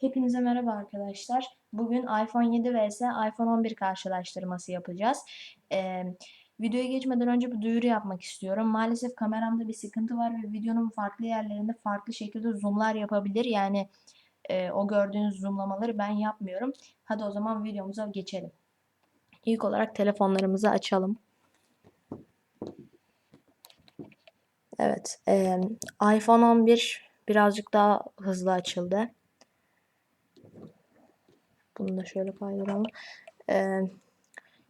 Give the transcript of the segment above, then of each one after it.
Hepinize merhaba arkadaşlar. Bugün iPhone 7 vs iPhone 11 karşılaştırması yapacağız. Ee, videoya geçmeden önce bir duyuru yapmak istiyorum. Maalesef kameramda bir sıkıntı var ve videonun farklı yerlerinde farklı şekilde zoomlar yapabilir. Yani e, o gördüğünüz zoomlamaları ben yapmıyorum. Hadi o zaman videomuza geçelim. İlk olarak telefonlarımızı açalım. Evet, e, iPhone 11 birazcık daha hızlı açıldı. Bunu da şöyle kaydıralım. Ee,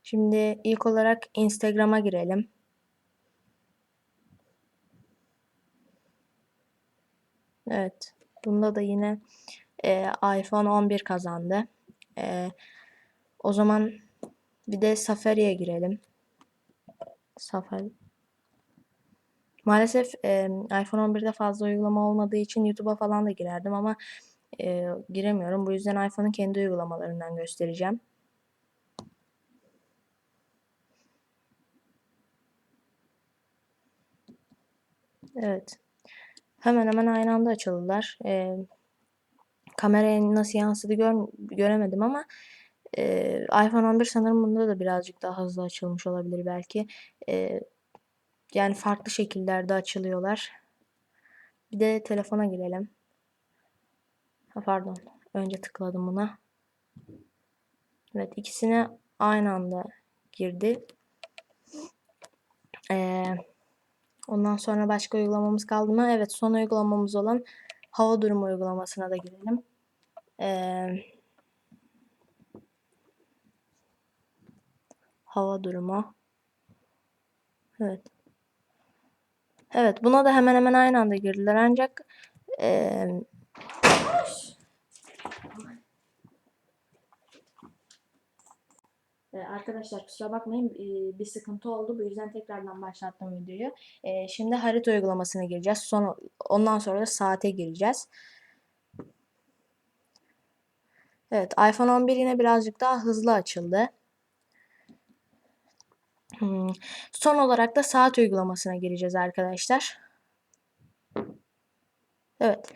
şimdi ilk olarak Instagram'a girelim. Evet. Bunda da yine e, iPhone 11 kazandı. E, o zaman bir de Safari'ye girelim. Safari. Maalesef e, iPhone 11'de fazla uygulama olmadığı için YouTube'a falan da girerdim ama e, giremiyorum. Bu yüzden iPhone'un kendi uygulamalarından göstereceğim. Evet. Hemen hemen aynı anda açıldılar. E, kameraya nasıl yansıdı gör, göremedim ama e, iPhone 11 sanırım bunda da birazcık daha hızlı açılmış olabilir belki. E, yani farklı şekillerde açılıyorlar. Bir de telefona girelim. Ha, pardon. Önce tıkladım buna. Evet ikisine aynı anda girdi. Ee, ondan sonra başka uygulamamız kaldı mı? Evet son uygulamamız olan hava durumu uygulamasına da girelim. Ee, hava durumu. Evet. Evet buna da hemen hemen aynı anda girdiler ancak e, Ee, arkadaşlar kusura bakmayın bir sıkıntı oldu. Bu yüzden tekrardan başlattım videoyu. Ee, şimdi harita uygulamasına gireceğiz. Sonra, ondan sonra da saate gireceğiz. Evet iPhone 11 yine birazcık daha hızlı açıldı. Hmm. Son olarak da saat uygulamasına gireceğiz arkadaşlar. Evet.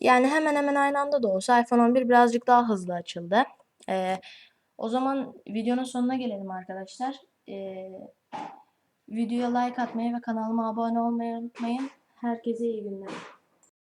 Yani hemen hemen aynı anda da olsa iPhone 11 birazcık daha hızlı açıldı. Ee, o zaman videonun sonuna gelelim arkadaşlar. Ee, videoya like atmayı ve kanalıma abone olmayı unutmayın. Herkese iyi günler.